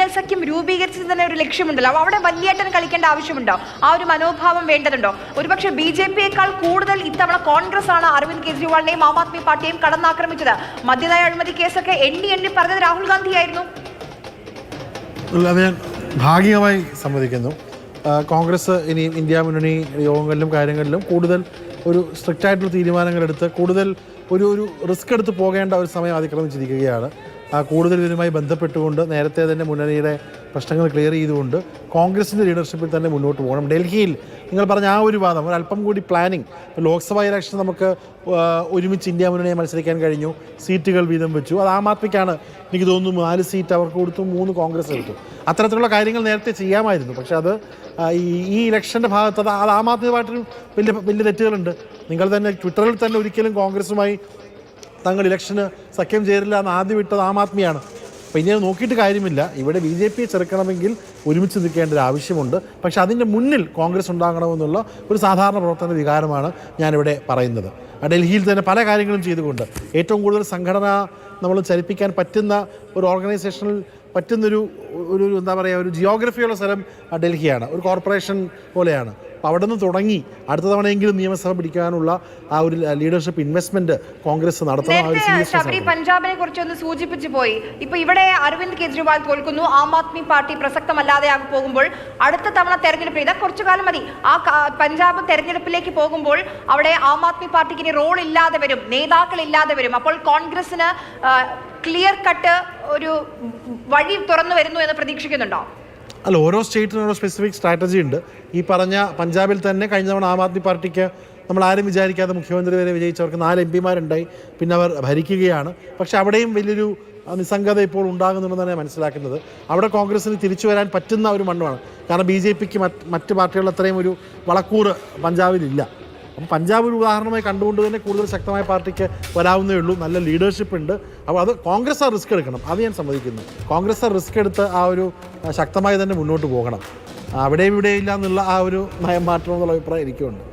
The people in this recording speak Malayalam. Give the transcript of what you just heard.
ഇന്ത്യ സഖ്യം രൂപീകരിച്ചത് തന്നെ ഒരു ലക്ഷ്യമുണ്ടല്ലോ. അപ്പോൾ അവിടെ വലിയേട്ടൻ കളിക്കേണ്ട ആവശ്യമുണ്ടോ? ആ ഒരു മനോഭാവം വേണ്ടതുണ്ടോ? ഒരുപക്ഷെ ബി ജെ പിയേക്കാൾ കൂടുതൽ ഇത്തവണ കോൺഗ്രസ് ആണ് അരവിന്ദ് കെജ്രിവാളിനെയും ആം ആദ്മി പാർട്ടിയെയും കടന്നാക്രമിച്ചത്. മദ്യനയ അഴിമതി കേസൊക്കെ എണ്ണി എണ്ണി പറഞ്ഞത് രാഹുൽ ഗാന്ധിയായിരുന്നു. ഞാൻ ഭാഗികമായി സമ്മതിക്കുന്നു. കോൺഗ്രസ് ഇനി ഇന്ത്യ മുന്നണി യോഗങ്ങളിലും കാര്യങ്ങളിലും കൂടുതൽ ഒരു സ്ട്രിക്റ്റ് ആയിട്ടുള്ള തീരുമാനങ്ങളെടുത്ത് കൂടുതൽ ഒരു ഒരു റിസ്ക് എടുത്ത് പോകേണ്ട ഒരു സമയം അതിക്രമിച്ചിരിക്കുകയാണ്. കൂടുതൽ ഇതിനുമായി ബന്ധപ്പെട്ടുകൊണ്ട് നേരത്തെ തന്നെ മുന്നണിയുടെ പ്രശ്നങ്ങൾ ക്ലിയർ ചെയ്തുകൊണ്ട് കോൺഗ്രസിന്റെ ലീഡർഷിപ്പിൽ തന്നെ മുന്നോട്ട് പോകണം. ഡൽഹിയിൽ നിങ്ങൾ പറഞ്ഞ ആ ഒരു വാദം ഒരു അല്പം കൂടി പ്ലാനിങ് ലോക്സഭാ ഇലക്ഷൻ നമുക്ക് ഒരുമിച്ച് ഇന്ത്യ മുന്നണിയെ മത്സരിക്കാൻ കഴിഞ്ഞു. സീറ്റുകൾ വീതം വെച്ചു. അത് ആം ആദ്മിക്കാണ് എനിക്ക് തോന്നുന്നു നാല് സീറ്റ് അവർക്ക് കൊടുത്തു മൂന്ന് കോൺഗ്രസ് എടുത്തു. അത്തരത്തിലുള്ള കാര്യങ്ങൾ നേരത്തെ ചെയ്യാമായിരുന്നു. പക്ഷെ അത് ഈ ഇലക്ഷന്റെ ഭാഗത്ത് അത് ആം ആദ്മി പാർട്ടിയിൽ വലിയ വലിയ തെറ്റുകളുണ്ട്. നിങ്ങൾ തന്നെ ട്വിറ്ററിൽ തന്നെ ഒരിക്കലും കോൺഗ്രസുമായി തങ്ങൾ ഇലക്ഷന് സഖ്യം ചേരില്ല എന്ന് ആദ്യം വിട്ടത് ആം ആദ്മിയാണ്. അപ്പോൾ ഇനി നോക്കിയിട്ട് കാര്യമില്ല. ഇവിടെ ബി ജെ പിയെ ചെറുക്കണമെങ്കിൽ ഒരുമിച്ച് നിൽക്കേണ്ട ഒരു ആവശ്യമുണ്ട്. പക്ഷേ അതിന്റെ മുന്നിൽ കോൺഗ്രസ് ഉണ്ടാകണമെന്നുള്ള ഒരു സാധാരണ പ്രവർത്തന വികാരമാണ് ഞാനിവിടെ പറയുന്നത്. ഡൽഹിയിൽ തന്നെ പല കാര്യങ്ങളും ചെയ്തുകൊണ്ട് ഏറ്റവും കൂടുതൽ സംഘടന നമ്മൾ ചലിപ്പിക്കാൻ പറ്റുന്ന ഒരു ഓർഗനൈസേഷനിൽ പറ്റുന്നൊരു ഒരു എന്താ പറയുക ഒരു ജിയോഗ്രഫിയുള്ള സ്ഥലം ഡൽഹിയാണ്. ഒരു കോർപ്പറേഷൻ പോലെയാണ്. അപ്പോൾ അവിടെ നിന്ന് തുടങ്ങി അടുത്ത തവണയെങ്കിലും നിയമസഭ പിടിക്കാനുള്ള ആ ഒരു ലീഡർഷിപ്പ് ഇൻവെസ്റ്റ്മെന്റ് കോൺഗ്രസ് നടത്തണം ശബരി പഞ്ചാബിനെ കുറിച്ച് ഒന്ന് സൂചിപ്പിച്ചു പോയി. ഇപ്പൊ ഇവിടെ അരവിന്ദ് കെജ്രിവാൾ തോൽക്കുന്നു ആം ആദ്മി പാർട്ടി പ്രസക്തമല്ലാതെ ആകെ പോകുമ്പോൾ അടുത്ത തവണ തെരഞ്ഞെടുപ്പ് ഇതാ കുറച്ചു കാലം മതി. ആ പഞ്ചാബ് തെരഞ്ഞെടുപ്പിലേക്ക് പോകുമ്പോൾ അവിടെ ആം ആദ്മി പാർട്ടിക്ക് ഇനി റോൾ ഇല്ലാതെ വരും നേതാക്കൾ ഇല്ലാതെ വരും. അപ്പോൾ കോൺഗ്രസിന് ക്ലിയർ കട്ട് ഒരു വഴി തുറന്നു വരുന്നു എന്ന് പ്രതീക്ഷിക്കുന്നുണ്ടോ? അല്ല ഓരോ സ്റ്റേറ്റിനും ഓരോ സ്പെസിഫിക് സ്ട്രാറ്റജി ഉണ്ട്. ഈ പറഞ്ഞ പഞ്ചാബിൽ തന്നെ കഴിഞ്ഞ തവണ ആം ആദ്മി പാർട്ടിക്ക് നമ്മൾ ആരും വിചാരിക്കാതെ മുഖ്യമന്ത്രി വരെ വിജയിച്ചവർക്ക് നാല് എം പിമാരുണ്ടായി. പിന്നെ അവർ ഭരിക്കുകയാണ്. പക്ഷെ അവിടെയും വലിയൊരു നിസ്സംഗത ഇപ്പോൾ ഉണ്ടാകുന്നുണ്ടെന്നാണ് മനസ്സിലാക്കുന്നത്. അവിടെ കോൺഗ്രസിന് തിരിച്ചു വരാൻ പറ്റുന്ന ഒരു മണ്ണുമാണ്. കാരണം ബി ജെ പിക്ക് മറ്റ് പാർട്ടികൾ അത്രയും ഒരു വളക്കൂറ് പഞ്ചാബിലില്ല. അപ്പം പഞ്ചാബ് ഒരു ഉദാഹരണമായി കണ്ടുകൊണ്ട് തന്നെ കൂടുതൽ ശക്തമായ പാർട്ടിക്ക് വരാവുന്നേ ഉള്ളൂ. നല്ല ലീഡർഷിപ്പ് ഉണ്ട്. അപ്പോൾ അത് കോൺഗ്രസ് ആ റിസ്ക് എടുക്കണം. അത് ഞാൻ സമ്മതിക്കുന്നു. കോൺഗ്രസ് ആ റിസ്ക് എടുത്ത് ആ ഒരു ശക്തമായി തന്നെ മുന്നോട്ട് പോകണം. അവിടെയും ഇവിടെയും ഇല്ല എന്നുള്ള ആ ഒരു നയം മാറ്റണം എന്നുള്ള അഭിപ്രായം എനിക്കുണ്ട്.